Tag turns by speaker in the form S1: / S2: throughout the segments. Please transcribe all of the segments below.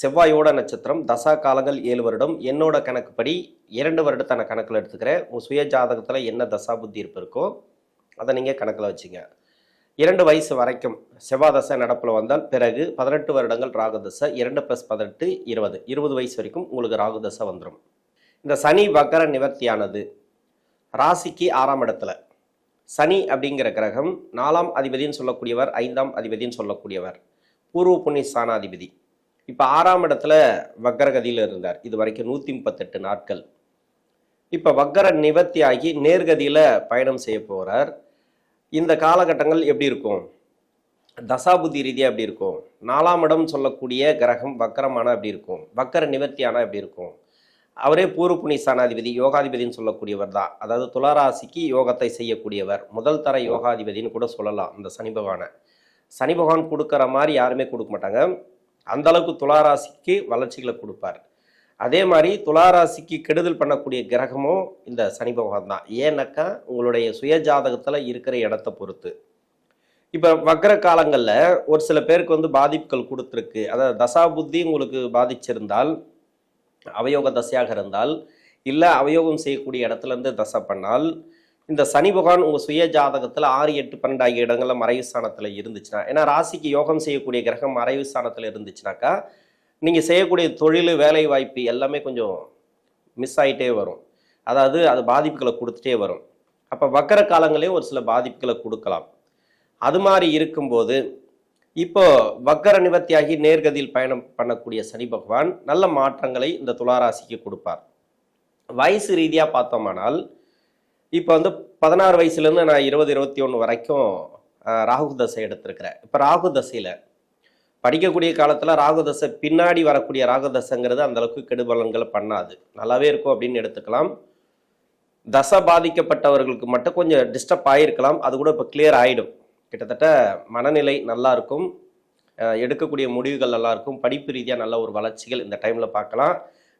S1: செவ்வாயோட நட்சத்திரம் தசா காலங்கள் ஏழு வருடம். என்னோட கணக்குப்படி இரண்டு வருடத்தை நான் கணக்கில் எடுத்துக்கிறேன். உங்கள் சுய ஜாதகத்தில் என்ன தசா புத்தி இருப்பு இருக்கோ அதை நீங்கள் கணக்கில் வச்சுங்க. இரண்டு வயசு வரைக்கும் செவ்வாய் தசை நடப்பில் வந்தால் பிறகு பதினெட்டு வருடங்கள் ராகு தசை இரண்டு ப்ளஸ் பதினெட்டு இருபது. இருபது வயசு வரைக்கும் உங்களுக்கு ராகு தசை வந்துடும் இந்த சனி வக்கர நிவர்த்தியானது ராசிக்கு ஆறாம் இடத்துல. சனி அப்படிங்கிற கிரகம் நாலாம் அதிபதின்னு சொல்லக்கூடியவர் ஐந்தாம் அதிபதின்னு சொல்லக்கூடியவர். பூர்வ புண்ணிய ஸ்தானாதிபதி. இப்போ ஆறாம் இடத்துல வக்கரகதியில் இருந்தார். இது வரைக்கும் நூற்றி முப்பத்தெட்டு நாட்கள். இப்போ வக்கர நிவர்த்தி ஆகி நேர்கதியில் பயணம் செய்ய போகிறார் இந்த காலகட்டங்கள் எப்படி இருக்கும்? தசாபுத்தி ரீதியாக எப்படி இருக்கும்? நாலாம் இடம் சொல்லக்கூடிய கிரகம் வக்கரமான எப்படி இருக்கும்? வக்கர நிவர்த்தியான எப்படி இருக்கும்? அவரே பூர்வ புனி ஸ்தானாதிபதி யோகாதிபதினு சொல்லக்கூடியவர் தான். அதாவது துளாராசிக்கு யோகத்தை செய்யக்கூடியவர். முதல் தர யோகாதிபதினு கூட சொல்லலாம் இந்த சனி பகவானை. சனி பகவான் கொடுக்குற மாதிரி யாருமே கொடுக்க மாட்டாங்க. அந்த அளவுக்கு துளாராசிக்கு வளர்ச்சிகளை கொடுப்பார். அதே மாதிரி துளாராசிக்கு கெடுதல் பண்ணக்கூடிய கிரகமும் இந்த சனி பகவான் தான். ஏன்னாக்கா உங்களுடைய சுய ஜாதகத்தில் இருக்கிற இடத்த பொறுத்து. இப்போ வக்கர காலங்களில் ஒரு சில பேருக்கு வந்து பாதிப்புகள் கொடுத்துருக்கு. அதாவது தசா புத்தி உங்களுக்கு பாதிச்சிருந்தால் அவயோக தசையாக இருந்தால் இல்லை அவயோகம் செய்யக்கூடிய இடத்துல இருந்து தசை பண்ணால் இந்த சனி பகவான் உங்கள் சுய ஜாதகத்தில் ஆறு எட்டு பன்னெண்டு ஆகிய இடங்களில் மறைவு ஸ்தானத்தில் இருந்துச்சுன்னா ஏன்னா ராசிக்கு யோகம் செய்யக்கூடிய கிரகம் மறைவு ஸ்தானத்தில் இருந்துச்சுனாக்கா நீங்கள் செய்யக்கூடிய தொழில் வேலை வாய்ப்பு எல்லாமே கொஞ்சம் மிஸ் ஆகிட்டே வரும். அதாவது அது பாதிப்புகளை கொடுத்துட்டே வரும். அப்போ வக்கர காலங்களே ஒரு சில பாதிப்புகளை கொடுக்கலாம். அது மாதிரி இருக்கும்போது இப்போ வக்கர நிவர்த்தியாகி நேர்கதியில் பயணம் பண்ணக்கூடிய சனி பகவான் நல்ல மாற்றங்களை இந்த துளாராசிக்கு கொடுப்பார். வயசு ரீதியாக பார்த்தோமானால் இப்போ வந்து பதினாறு வயசுலேருந்து நான் இருபது இருபத்தி ஒன்று வரைக்கும் ராகு தசை எடுத்திருக்கிறேன். இப்போ ராகு தசையில் படிக்கக்கூடிய காலத்தில் ராகு தசை பின்னாடி வரக்கூடிய ராகு தசைங்கிறது அந்தளவுக்கு கெடுபலன்களை பண்ணாது. நல்லாவே இருக்கும் அப்படின்னு எடுத்துக்கலாம். தசை பாதிக்கப்பட்டவர்களுக்கு மட்டும் கொஞ்சம் டிஸ்டர்ப் ஆகிருக்கலாம் அது கூட இப்போ கிளியர் ஆகிடும் கிட்டத்தட்ட மனநிலை நல்லா இருக்கும். எடுக்கக்கூடிய முடிவுகள் நல்லாயிருக்கும் படிப்பு ரீதியாக நல்ல ஒரு வளர்ச்சிகள் இந்த டைமில் பார்க்கலாம்.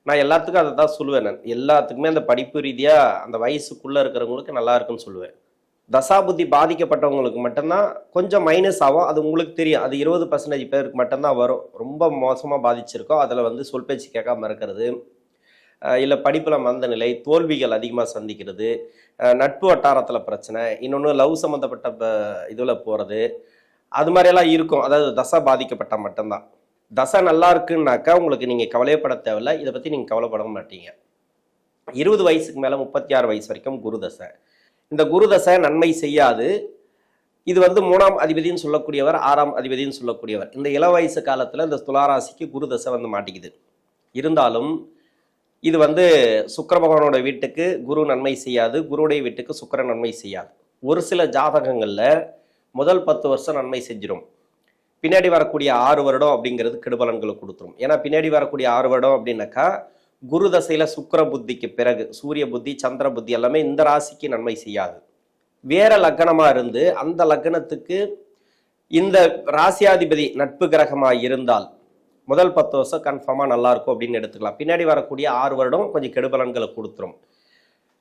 S1: நான் எல்லாத்துக்கும் அதை தான் சொல்லுவேன் நான். எல்லாத்துக்குமே அந்த படிப்பு ரீதியாக அந்த வயசுக்குள்ளே இருக்கிறவங்களுக்கு நல்லா இருக்குன்னு சொல்லுவேன். தசாபுத்தி பாதிக்கப்பட்டவங்களுக்கு மட்டும்தான் கொஞ்சம் மைனஸ் ஆகும். அது உங்களுக்கு தெரியும். அது இருபது பர்சன்டேஜ் பேருக்கு மட்டும்தான் வரும். ரொம்ப மோசமாக பாதிச்சிருக்கோம் அதில் வந்து சொல் பேச்சு கேட்காம இருக்கிறது இல்லை படிப்பில் மந்த நிலை தோல்விகள் அதிகமாக சந்திக்கிறது நட்பு வட்டாரத்தில் பிரச்சனை இன்னொன்று லவ் சம்மந்தப்பட்ட இதில் போகிறது அது மாதிரியெல்லாம் இருக்கும். அதாவது தசை பாதிக்கப்பட்ட மட்டும்தான். தசை நல்லா இருக்குன்னாக்கா உங்களுக்கு நீங்கள் கவலையப்பட தேவையில்ல. இதை பற்றி நீங்கள் கவலைப்பட மாட்டீங்க. இருபது வயசுக்கு மேலே முப்பத்தி ஆறு வயசு வரைக்கும் குரு தசை. இந்த குரு தசை நன்மை செய்யாது. இது வந்து மூணாம் அதிபதின்னு சொல்லக்கூடியவர் ஆறாம் அதிபதின்னு சொல்லக்கூடியவர். இந்த இள வயசு காலத்தில் இந்த துளாராசிக்கு குரு தசை வந்து மாட்டிக்குது. இருந்தாலும் இது வந்து சுக்கர பகவானோட வீட்டுக்கு குரு நன்மை செய்யாது. குருடைய வீட்டுக்கு சுக்கர நன்மை செய்யாது. ஒரு சில ஜாதகங்களில் முதல் பத்து வருஷம் நன்மை செஞ்சிடும் பின்னாடி வரக்கூடிய ஆறு வருடம் அப்படிங்கிறது கெடுபலன்களை கொடுத்துரும். ஏன்னா பின்னாடி வரக்கூடிய ஆறு வருடம் அப்படின்னாக்கா குரு தசையில சுக்கிர புத்திக்கு பிறகு சூரிய புத்தி சந்திர புத்தி எல்லாமே இந்த ராசிக்கு நன்மை செய்யாது. வேற லக்னமா இருந்து அந்த லக்னத்துக்கு இந்த ராசியாதிபதி நட்பு கிரகமாக இருந்தால் முதல் பத்து வருஷம் கன்ஃபார்மாக நல்லா இருக்கும் அப்படின்னு எடுத்துக்கலாம். பின்னாடி வரக்கூடிய ஆறு வருடம் கொஞ்சம் கெடுபலன்களை கொடுத்துரும்.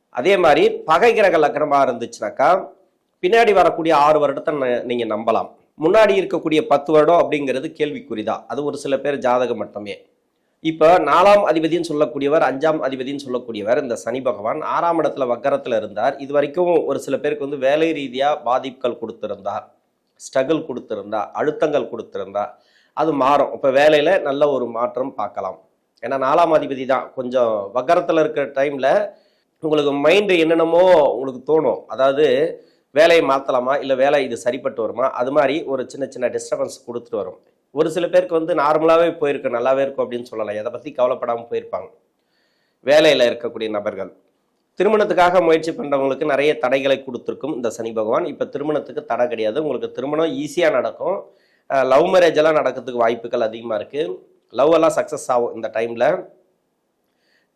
S1: அதே மாதிரி பகை கிரக லக்னமாக இருந்துச்சுனாக்கா பின்னாடி வரக்கூடிய ஆறு வருடத்தை ந- நம்பலாம். முன்னாடி இருக்கக்கூடிய பத்து வருடம் அப்படிங்கிறது கேள்விக்குறிதான். அது ஒரு சில பேர் ஜாதகம் மட்டுமே. இப்போ நாலாம் அதிபதின்னு சொல்லக்கூடியவர் அஞ்சாம் அதிபதின்னு சொல்லக்கூடியவர் இந்த சனி பகவான் ஆறாம் இடத்துல வக்கரத்தில் இருந்தார். இது வரைக்கும் ஒரு சில பேருக்கு வந்து வேலை ரீதியாக பாதிப்புகள் கொடுத்துருந்தார். ஸ்ட்ரகிள் கொடுத்துருந்தா அழுத்தங்கள் கொடுத்திருந்தா அது மாறும். இப்போ வேலையில் நல்ல ஒரு மாற்றம் பார்க்கலாம். ஏன்னா நாலாம் அதிபதி தான் கொஞ்சம் வக்கரத்தில் இருக்கிற டைமில் உங்களுக்கு மைண்டு என்னென்னமோ உங்களுக்கு தோணும். அதாவது வேலையை மாற்றலாமா இல்லை வேலை இது சரிப்பட்டு வருமா? அது மாதிரி ஒரு சின்ன சின்ன டிஸ்டர்பன்ஸ் கொடுத்துட்டு வரும். ஒரு சில பேருக்கு வந்து நார்மலாகவே போயிருக்கு நல்லாவே இருக்கும் அப்படின்னு சொல்லலாம் எதை பற்றி கவலைப்படாமல் போயிருப்பாங்க. வேலையில் இருக்கக்கூடிய நபர்கள். திருமணத்துக்காக முயற்சி பண்ணுறவங்களுக்கு நிறைய தடைகளை கொடுத்துருக்கும் இந்த சனி பகவான். இப்போ திருமணத்துக்கு தடை கிடையாது. உங்களுக்கு திருமணம் ஈஸியாக நடக்கும். லவ் மேரேஜ் எல்லாம் நடக்கிறதுக்கு வாய்ப்புகள் அதிகமாக இருக்குது லவ் எல்லாம் சக்ஸஸ் ஆகும் இந்த டைமில்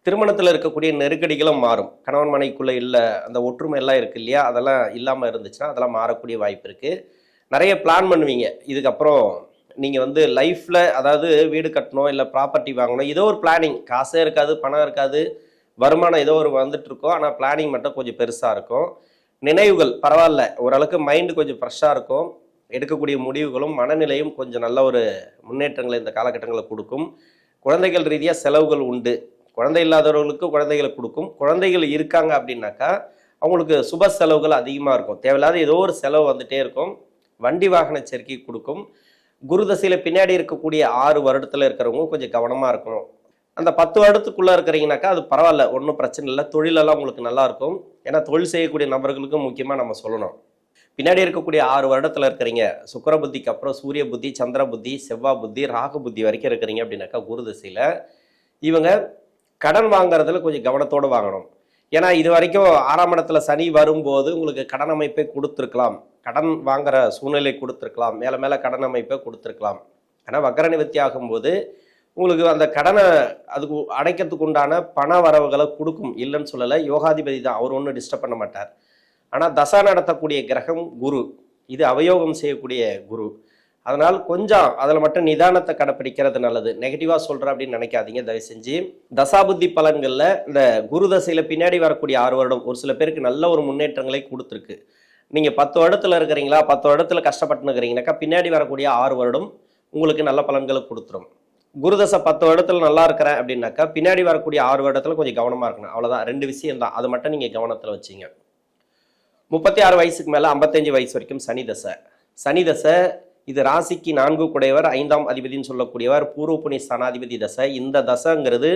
S1: திருமணத்தில் இருக்கக்கூடிய நெருக்கடிகளும் மாறும். கணவன் மனைக்குள்ளே இல்லை அந்த ஒற்றுமை எல்லாம் இருக்கு இல்லையா? அதெல்லாம் இல்லாமல் இருந்துச்சுன்னா அதெல்லாம் மாறக்கூடிய வாய்ப்பு இருக்குது நிறைய பிளான் பண்ணுவீங்க. இதுக்கப்புறம் நீங்கள் வந்து லைஃப்பில் அதாவது வீடு கட்டணும் இல்லை ப்ராப்பர்ட்டி வாங்கணும் ஏதோ ஒரு பிளானிங் காசே இருக்காது பணம் இருக்காது. வருமானம் ஏதோ ஒரு வந்துட்டு ஆனால் பிளானிங் மட்டும் கொஞ்சம் பெருசாக இருக்கும். நினைவுகள் பரவாயில்ல. ஓரளவுக்கு மைண்டு கொஞ்சம் ஃப்ரெஷ்ஷாக இருக்கும். எடுக்கக்கூடிய முடிவுகளும் மனநிலையும் கொஞ்சம் நல்ல ஒரு முன்னேற்றங்களை இந்த காலகட்டங்களில் கொடுக்கும். குழந்தைகள் ரீதியாக செலவுகள் உண்டு. குழந்தை இல்லாதவர்களுக்கு குழந்தைகளை கொடுக்கும். குழந்தைகள் இருக்காங்க அப்படின்னாக்கா அவங்களுக்கு சுப செலவுகள் அதிகமாக இருக்கும். தேவையில்லாத ஏதோ ஒரு செலவு வந்துட்டே இருக்கும். வண்டி வாகன சேர்க்கை கொடுக்கும். குருதசையில் பின்னாடி இருக்கக்கூடிய ஆறு வருடத்தில் இருக்கிறவங்க கொஞ்சம் கவனமாக இருக்கணும். அந்த பத்து வருடத்துக்குள்ளே இருக்கிறீங்கனாக்கா அது பரவாயில்ல ஒன்றும் பிரச்சனை இல்லை. தொழிலெல்லாம் உங்களுக்கு நல்லாயிருக்கும் ஏன்னா தொழில் செய்யக்கூடிய நபர்களுக்கும் முக்கியமாக நம்ம சொல்லணும். பின்னாடி இருக்கக்கூடிய ஆறு வருடத்தில் இருக்கிறீங்க. சுக்கர புத்திக்கு அப்புறம் சூரிய புத்தி சந்திர புத்தி செவ்வாய் புத்தி ராகு புத்தி வரைக்கும் இருக்கிறீங்க அப்படின்னாக்கா குருதசையில் இவங்க கடன் வாங்குறதுல கொஞ்சம் கவனத்தோடு வாங்கணும். ஏன்னா இது வரைக்கும் ஆறாம் இடத்துல சனி வரும்போது உங்களுக்கு கடன் அமைப்பை கொடுத்துருக்கலாம். கடன் வாங்குற சூழ்நிலை கொடுத்துருக்கலாம். மேலே மேலே கடன் அமைப்பை கொடுத்துருக்கலாம். ஆனால் வக்கர நிவர்த்தி ஆகும்போது உங்களுக்கு அந்த கடனை அதுக்கு அடைக்கிறதுக்கு உண்டான பண வரவுகளை கொடுக்கும். இல்லைன்னு சொல்லலை. யோகாதிபதி தான். அவர் ஒன்றும் டிஸ்டர்ப் பண்ண மாட்டார். ஆனால் தசா நடத்தக்கூடிய கிரகம் குரு. இது அவயோகம் செய்யக்கூடிய குரு. அதனால் கொஞ்சம் அதில் மட்டும் நிதானத்தை கடைப்பிடிக்கிறது நல்லது. நெகட்டிவாக சொல்கிறேன் அப்படின்னு நினைக்காதீங்க தயவு செஞ்சு தசாபுத்தி பலன்களில் இந்த குரு தசையில் பின்னாடி வரக்கூடிய ஆறு வருடம் ஒரு சில பேருக்கு நல்ல ஒரு முன்னேற்றங்களை கொடுத்துருக்கு. நீங்கள் பத்து வருடத்தில் இருக்கிறீங்களா பத்து வருடத்தில் கஷ்டப்பட்டுன்னுக்கிறீங்கனாக்கா பின்னாடி வரக்கூடிய ஆறு வருடம் உங்களுக்கு நல்ல பலன்களை கொடுத்துரும். குருதசை பத்து வருடத்தில் நல்லா இருக்கிறேன் அப்படின்னாக்கா பின்னாடி வரக்கூடிய ஆறு வருடத்தில் கொஞ்சம் கவனமாக இருக்கணும். அவ்வளோதான் ரெண்டு விஷயம் தான். அது மட்டும் நீங்கள் கவனத்தில் வச்சிங்க. முப்பத்தி ஆறு வயசுக்கு மேலே ஐம்பத்தஞ்சு வயசு வரைக்கும் சனி தசை. சனி தசை இது ராசிக்கு நான்கு குடையவர் ஐந்தாம் அதிபதினு சொல்லக்கூடியவர் பூர்வ புனி ஸ்தானாதிபதி தசை. இந்த தசைங்கிறது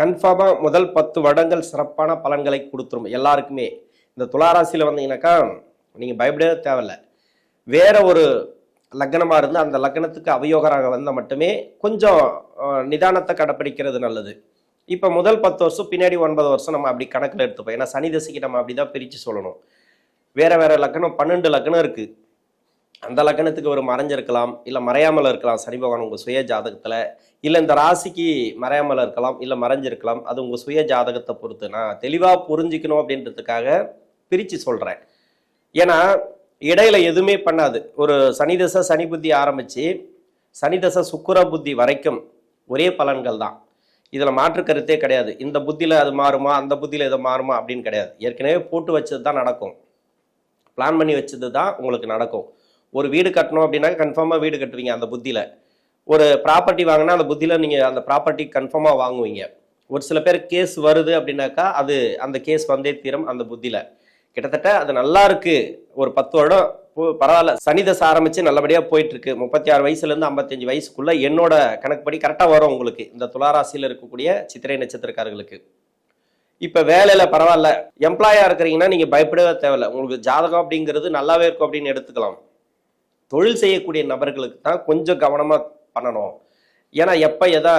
S1: கன்ஃபார்மாக முதல் பத்து வருடங்கள் சிறப்பான பலன்களை கொடுத்துரும். எல்லாருக்குமே. இந்த துளாராசியில் வந்தீங்கன்னாக்கா நீங்கள் பயப்படவே தேவையில்லை. வேற ஒரு லக்னமாக இருந்து அந்த லக்னத்துக்கு அவயோகராக வந்தால் மட்டுமே கொஞ்சம் நிதானத்தை கடைப்பிடிக்கிறது நல்லது. இப்போ முதல் பத்து வருஷம் பின்னாடி ஒன்பது வருஷம் நம்ம அப்படி கணக்கில் எடுத்துப்போம். ஏன்னா சனி தசைக்கு நம்ம அப்படி தான் பிரித்து சொல்லணும். வேற வேற லக்னம் பன்னெண்டு லக்னம் இருக்குது அந்த லக்னத்துக்கு ஒரு மறைஞ்சிருக்கலாம் இல்லை மறையாமல் இருக்கலாம் சனி பகவான் உங்கள் சுய ஜாதகத்தில் இல்லை இந்த ராசிக்கு மறையாமல் இருக்கலாம் இல்லை மறைஞ்சிருக்கலாம் அது உங்கள் சுய ஜாதகத்தை பொறுத்து. நான் தெளிவாக புரிஞ்சிக்கணும் அப்படின்றதுக்காக பிரித்து சொல்கிறேன் ஏன்னா இடையில எதுவுமே பண்ணாது. ஒரு சனி தசை சனி புத்தி ஆரம்பித்து சனி தசை சுக்கர புத்தி வரைக்கும் ஒரே பலன்கள் தான். இதில் மாற்று கருத்தே கிடையாது. இந்த புத்தியில் அது மாறுமா அந்த புத்தியில் இது மாறுமா அப்படின்னு கிடையாது. ஏற்கனவே போட்டு வச்சது தான் நடக்கும். பிளான் பண்ணி வச்சது தான் உங்களுக்கு நடக்கும். ஒரு வீடு கட்டணும் அப்படின்னா கன்ஃபார்மாக வீடு கட்டுவீங்க அந்த புத்தியில். ஒரு ப்ராப்பர்ட்டி வாங்கினா அந்த புத்தியில் நீங்கள் அந்த ப்ராப்பர்ட்டி கன்ஃபார்மாக வாங்குவீங்க. ஒரு சில பேர் கேஸ் வருது அப்படின்னாக்கா அது அந்த கேஸ் வந்தே தீரும் அந்த புத்தியில். கிட்டத்தட்ட அது நல்லா இருக்கு. ஒரு பத்து வருடம் போ- பரவாயில்ல. சனி தசை ஆரம்பிச்சு நல்லபடியாக போயிட்டு இருக்கு முப்பத்தி ஆறு வயசுலேருந்து ஐம்பத்தஞ்சு வயசுக்குள்ள என்னோட கணக்குப்படி கரெக்டாக வரும் உங்களுக்கு. இந்த துளாராசியில் இருக்கக்கூடிய சித்திரை நட்சத்திரக்காரர்களுக்கு. இப்போ வேலையில் பரவாயில்ல. எம்ப்ளாயாக இருக்கிறீங்கன்னா நீங்கள் பயப்படவே தேவையில்ல. உங்களுக்கு ஜாதகம் அப்படிங்கிறது நல்லாவே இருக்கும் அப்படின்னு எடுத்துக்கலாம். தொழில் செய்யக்கூடிய நபர்களுக்கு தான் கொஞ்சம் கவனமாக பண்ணணும். ஏன்னா எப்போ எதா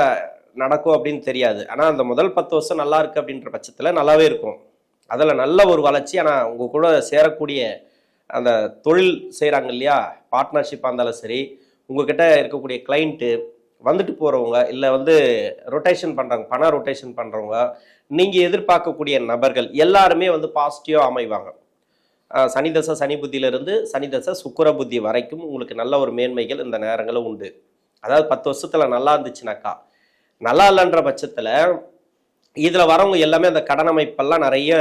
S1: நடக்கும் அப்படின்னு தெரியாது. ஆனால் அந்த முதல் பத்து வருஷம் நல்லா இருக்கு அப்படின்ற பட்சத்தில் நல்லாவே இருக்கும். அதில் நல்ல ஒரு வளர்ச்சி ஆனால் உங்கள் கூட சேரக்கூடிய அந்த தொழில் செய்கிறாங்க இல்லையா பார்ட்னர்ஷிப்பாக இருந்தாலும் சரி உங்ககிட்ட இருக்கக்கூடிய கிளைண்ட்டு வந்துட்டு போகிறவங்க இல்லை வந்து ரொட்டேஷன் பண்ணுறவங்க பண ரொட்டேஷன் பண்ணுறவங்க நீங்கள் எதிர்பார்க்கக்கூடிய நபர்கள் எல்லாருமே வந்து பாசிட்டிவாக அமைவாங்க. சனி தசை சனி புத்தியிலிருந்து சனி தசை சுக்கிர புத்தி வரைக்கும் உங்களுக்கு நல்ல ஒரு மேன்மைகள் இந்த நேரங்களும் உண்டு. அதாவது பத்து வருஷத்தில் நல்லா இருந்துச்சுனாக்கா நல்லா இல்லைன்ற பட்சத்தில் இதில் வரவங்க எல்லாமே அந்த கடன் அமைப்பெல்லாம் நிறைய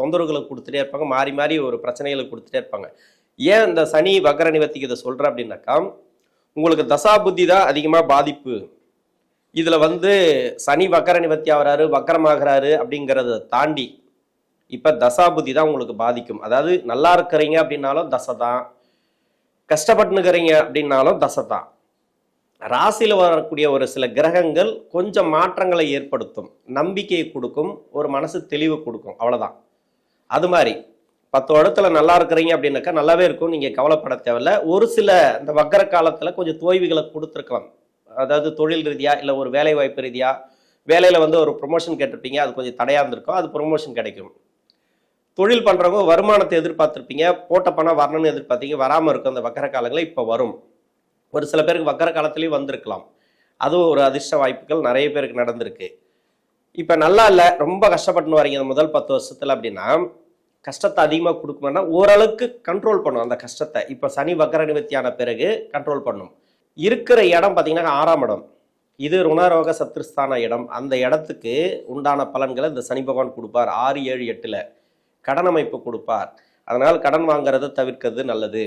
S1: தொந்தரவுகளை கொடுத்துட்டே இருப்பாங்க மாறி மாறி ஒரு பிரச்சனைகளை கொடுத்துட்டே இருப்பாங்க. ஏன் இந்த சனி வக்கர நிவர்த்திக்கு இதை சொல்கிறேன் அப்படின்னாக்கா உங்களுக்கு தசா புத்தி தான் அதிகமாக பாதிப்பு. இதில் வந்து சனி வக்கர நிவர்த்தி ஆகுறாரு வக்கரமாகிறாரு அப்படிங்கிறத தாண்டி இப்போ தசா புத்தி தான் உங்களுக்கு பாதிக்கும். அதாவது நல்லா இருக்கிறீங்க அப்படின்னாலும் தசை தான். கஷ்டப்பட்டுனுக்கிறீங்க அப்படின்னாலும் தசை தான். ராசியில் வரக்கூடிய ஒரு சில கிரகங்கள் கொஞ்சம் மாற்றங்களை ஏற்படுத்தும். நம்பிக்கையை கொடுக்கும் ஒரு மனசு தெளிவு கொடுக்கும். அவ்வளோதான் அது மாதிரி பத்து இடத்துல நல்லா இருக்கிறீங்க அப்படின்னாக்கா நல்லாவே இருக்கும். நீங்கள் கவலைப்பட தேவையில்ல. ஒரு சில இந்த வக்கர காலத்தில் கொஞ்சம் தோய்வுகளை கொடுத்துருக்கலாம். அதாவது தொழில் ரீதியாக இல்லை ஒரு வேலை வாய்ப்பு ரீதியாக வேலையில் வந்து ஒரு ப்ரொமோஷன் கேட்டிருப்பீங்க. அது கொஞ்சம் தடையாக இருந்திருக்கும். அது ப்ரொமோஷன் கிடைக்கும். தொழில் பண்றவங்க வருமானத்தை எதிர்பார்த்துருப்பீங்க. போட்ட பணம் வரணும்னு எதிர்பார்த்தீங்க. வராம இருக்கும் அந்த வக்கர காலங்களில் இப்போ வரும். ஒரு சில பேருக்கு வக்கர காலத்துலேயும் வந்திருக்கலாம். அதுவும் ஒரு அதிர்ஷ்ட வாய்ப்புகள் நிறைய பேருக்கு நடந்திருக்கு. இப்போ நல்லா இல்லை. ரொம்ப கஷ்டப்பட்டு வரீங்க இந்த முதல் பத்து வருஷத்தில் அப்படின்னா கஷ்டத்தை அதிகமாக கொடுக்கணும்னா ஓரளவுக்கு கண்ட்ரோல் பண்ணும் அந்த கஷ்டத்தை. இப்போ சனி வக்கர நிவர்த்தியான பிறகு கண்ட்ரோல் பண்ணும். இருக்கிற இடம் பார்த்தீங்கன்னா ஆறாம் இடம். இது ருணரோக சத்ருஸ்தான இடம். அந்த இடத்துக்கு உண்டான பலன்களை இந்த சனி பகவான் கொடுப்பார். ஆறு ஏழு எட்டில். கடன் அமைப்பு கொடுப்பார். அதனால் கடன் வாங்குறதை தவிர்க்கிறது நல்லது.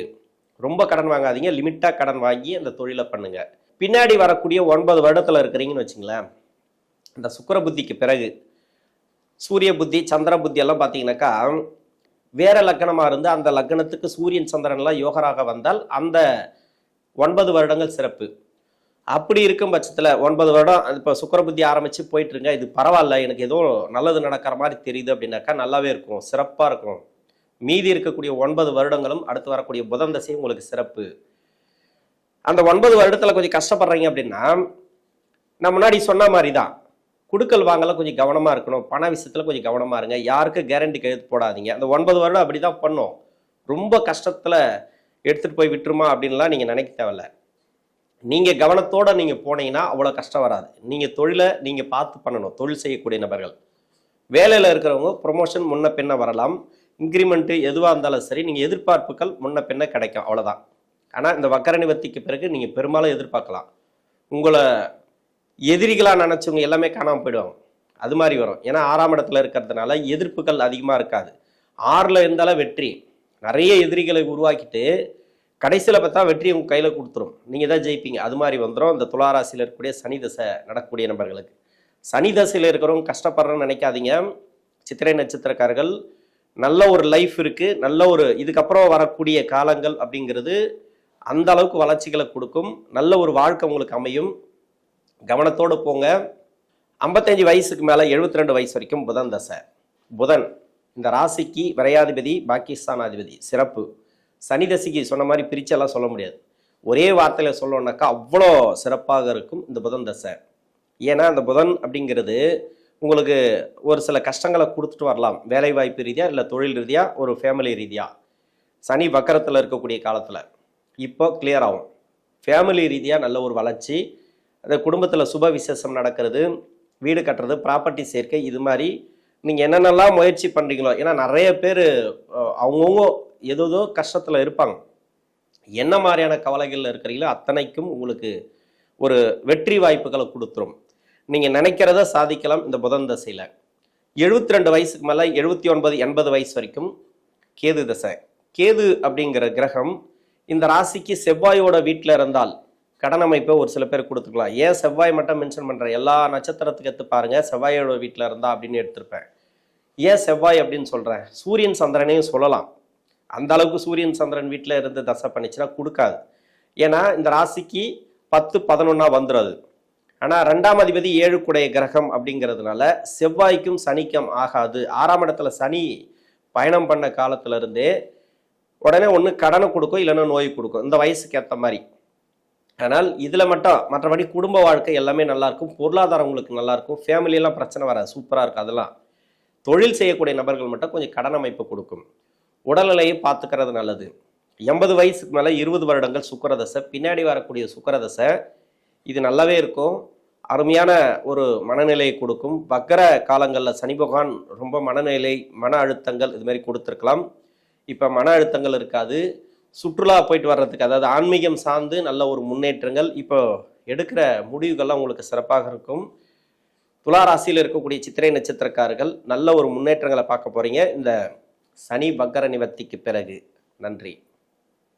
S1: ரொம்ப கடன் வாங்காதீங்க. லிமிட்டாக கடன் வாங்கி அந்த தொழிலை பண்ணுங்க. பின்னாடி வரக்கூடிய ஒன்பது வருடத்தில் இருக்கிறீங்கன்னு வச்சுங்களேன். இந்த சுக்கிர புத்திக்கு பிறகு சூரிய புத்தி சந்திர புத்தி எல்லாம் பார்த்தீங்கன்னாக்கா வேற லக்கணமா இருந்து அந்த லக்கணத்துக்கு சூரியன் சந்திரன்லாம் யோகராக வந்தால் அந்த ஒன்பது வருடங்கள் சிறப்பு. அப்படி இருக்கும் பட்சத்தில் ஒன்பது வருடம் இப்போ சுக்கிர புத்தி ஆரம்பிச்சு போயிட்டு இருங்க இது பரவாயில்ல எனக்கு ஏதோ நல்லது நடக்கிற மாதிரி தெரியுது அப்படின்னாக்கா நல்லாவே இருக்கும் சிறப்பாக இருக்கும். மீதி இருக்கக்கூடிய ஒன்பது வருடங்களும் அடுத்து வரக்கூடிய புதன் தசையும் உங்களுக்கு சிறப்பு. அந்த ஒன்பது வருடத்தில் கொஞ்சம் கஷ்டப்படுறீங்க அப்படின்னா நான் முன்னாடி சொன்ன மாதிரி தான் குடுக்கல் வாங்கல கொஞ்சம் கவனமாக இருக்கணும் பண விஷயத்தில் கொஞ்சம் கவனமாக இருங்க யாருக்கு கேரண்டி கையெழுத்து போடாதீங்க. அந்த ஒன்பது வருடம் அப்படிதான் பண்ணும். ரொம்ப கஷ்டத்தில் எடுத்துகிட்டு போய் விட்டுருமா அப்படின்லாம் நீங்கள் நினைக்க தேவையில்ல. நீங்கள் கவனத்தோடு நீங்கள் போனீங்கன்னா அவ்வளோ கஷ்டம் வராது. நீங்கள் தொழிலை நீங்கள் பார்த்து பண்ணணும். தொழில் செய்யக்கூடிய நபர்கள். வேலையில் இருக்கிறவங்க ப்ரொமோஷன் முன்ன பின்ன வரலாம். இன்க்ரிமெண்ட்டு எதுவாக இருந்தாலும் சரி நீங்கள் எதிர்பார்ப்புகள் முன்ன பின்ன கிடைக்கும். அவ்வளோதான் ஆனால் இந்த வக்கர நிவர்த்திக்கு பிறகு நீங்கள் பெரும்பாலும் எதிர்பார்க்கலாம். உங்களை எதிரிகளாக நினச்சவங்க எல்லாமே காணாமல் போயிடுவாங்க. அது மாதிரி வரும். ஏன்னா ஆறாம் இடத்துல இருக்கிறதுனால எதிர்ப்புகள் அதிகமாக இருக்காது. ஆறில் இருந்தாலும் வெற்றி. நிறைய எதிரிகளை உருவாக்கிட்டு கடைசியில் பார்த்தா வெற்றி உங்கள் கையில் கொடுத்துரும். நீங்கள் தான் ஜெயிப்பீங்க. அது மாதிரி வந்துடும் இந்த துளாராசியில் இருக்கக்கூடிய சனி தசை நடக்கக்கூடிய நபர்களுக்கு. சனி தசையில் இருக்கிறவங்க கஷ்டப்படுறேன்னு நினைக்காதீங்க. சித்திரை நட்சத்திரக்காரர்கள் நல்ல ஒரு லைஃப் இருக்குது நல்ல ஒரு இதுக்கப்புறம் வரக்கூடிய காலங்கள் அப்படிங்கிறது அந்த அளவுக்கு வளர்ச்சிகளை கொடுக்கும். நல்ல ஒரு வாழ்க்கை உங்களுக்கு அமையும். கவனத்தோடு போங்க. ஐம்பத்தஞ்சு வயசுக்கு மேலே 72 ரெண்டு வயசு வரைக்கும் புதன் தசை. புதன் இந்த ராசிக்கு விரையாதிபதி பாகிஸ்தான் அதிபதி சிறப்பு. சனி தசைக்கு சொன்ன மாதிரி பிரிச்செல்லாம் சொல்ல முடியாது. ஒரே வார்த்தையில் சொல்லணுன்னாக்கா அவ்வளோ சிறப்பாக இருக்கும் இந்த புதன் தசை. ஏன்னா அந்த புதன் அப்படிங்கிறது உங்களுக்கு ஒரு சில கஷ்டங்களை கொடுத்துட்டு வரலாம். வேலை வாய்ப்பு ரீதியாக இல்லை தொழில் ரீதியாக ஒரு ஃபேமிலி ரீதியாக சனி வக்கரத்தில் இருக்கக்கூடிய காலத்தில். இப்போ கிளியர் ஆகும். ஃபேமிலி ரீதியாக நல்ல ஒரு வளர்ச்சி. அந்த குடும்பத்தில் சுப விசேஷம் நடக்கிறது. வீடு கட்டுறது ப்ராப்பர்ட்டி சேர்க்கை இது மாதிரி நீங்கள் என்னென்னலாம் முயற்சி பண்ணுறீங்களோ ஏன்னா நிறைய பேர் அவங்கவுங்க ஏதோ கஷ்டத்தில் இருப்பாங்க. என்ன மாதிரியான கவலைகளில் இருக்கிறீங்களோ அத்தனைக்கும் உங்களுக்கு ஒரு வெற்றி வாய்ப்புகளை கொடுத்துரும். நீங்கள் நினைக்கிறத சாதிக்கலாம் இந்த புதன் தசையில். எழுபத்தி ரெண்டு வயசுக்கு மேலே எழுபத்தி ஒன்பது எண்பது வயசு வரைக்கும் கேது தசை. கேது அப்படிங்கிற கிரகம் இந்த ராசிக்கு செவ்வாயோட வீட்டில் இருந்தால் கடன் அமைப்பை ஒரு சில பேர் கொடுத்துக்கலாம். ஏன் செவ்வாய் மட்டும் மென்ஷன் பண்ணுறேன் எல்லா நட்சத்திரத்துக்கு எடுத்து பாருங்கள் செவ்வாயோட வீட்டில் இருந்தா அப்படின்னு எடுத்திருப்பேன். ஏன் செவ்வாய் அப்படின்னு சொல்கிறேன் சூரியன் சந்திரனையும் சொல்லலாம். அந்த அளவுக்கு சூரியன் சந்திரன் வீட்டில் இருந்து தசை பண்ணிச்சுன்னா கொடுக்காது. ஏன்னா இந்த ராசிக்கு பத்து பதினொன்னா வந்துடும் அது. ஆனால் ரெண்டாம் அதிபதி ஏழு குடைய கிரகம் அப்படிங்கிறதுனால செவ்வாய்க்கும் சனிக்கும் ஆகாது. ஆறாம் இடத்துல சனி பயணம் பண்ண காலத்துல இருந்தே உடனே ஒன்று கடனை கொடுக்கும் இல்லைன்னா நோய் கொடுக்கும். இந்த வயசுக்கு ஏற்ற மாதிரி. ஆனால் இதில் மட்டும் மற்றபடி குடும்ப வாழ்க்கை எல்லாமே நல்லாயிருக்கும் பொருளாதாரம் உங்களுக்கு நல்லாயிருக்கும் ஃபேமிலியெல்லாம் பிரச்சனை வராது. சூப்பராக இருக்கும் அதெல்லாம். தொழில் செய்யக்கூடிய நபர்கள் மட்டும் கொஞ்சம் கடன் அமைப்பு கொடுக்கும். உடல்நிலையை பார்த்துக்கிறது நல்லது. எண்பது வயசுக்கு மேலே இருபது வருடங்கள் சுக்கரதசை பின்னாடி வரக்கூடிய சுக்கரதசை இது நல்லாவே இருக்கும். அருமையான ஒரு மனநிலையை கொடுக்கும். வக்கர காலங்களில் சனி பகவான் ரொம்ப மனநிலை மன அழுத்தங்கள் இது மாதிரி கொடுத்துருக்கலாம். இப்போ மன அழுத்தங்கள் இருக்காது. சுற்றுலா போயிட்டு வர்றதுக்கு அதாவது ஆன்மீகம் சார்ந்து நல்ல ஒரு முன்னேற்றங்கள். இப்போ எடுக்கிற முடிவுகள்லாம் உங்களுக்கு சிறப்பாக இருக்கும். துலா ராசியில் இருக்கக்கூடிய சித்திரை நட்சத்திரக்காரர்கள் நல்ல ஒரு முன்னேற்றங்களை பார்க்க போகிறீங்க இந்த சனி வக்கர நிவர்த்திக்கு பிறகு. நன்றி.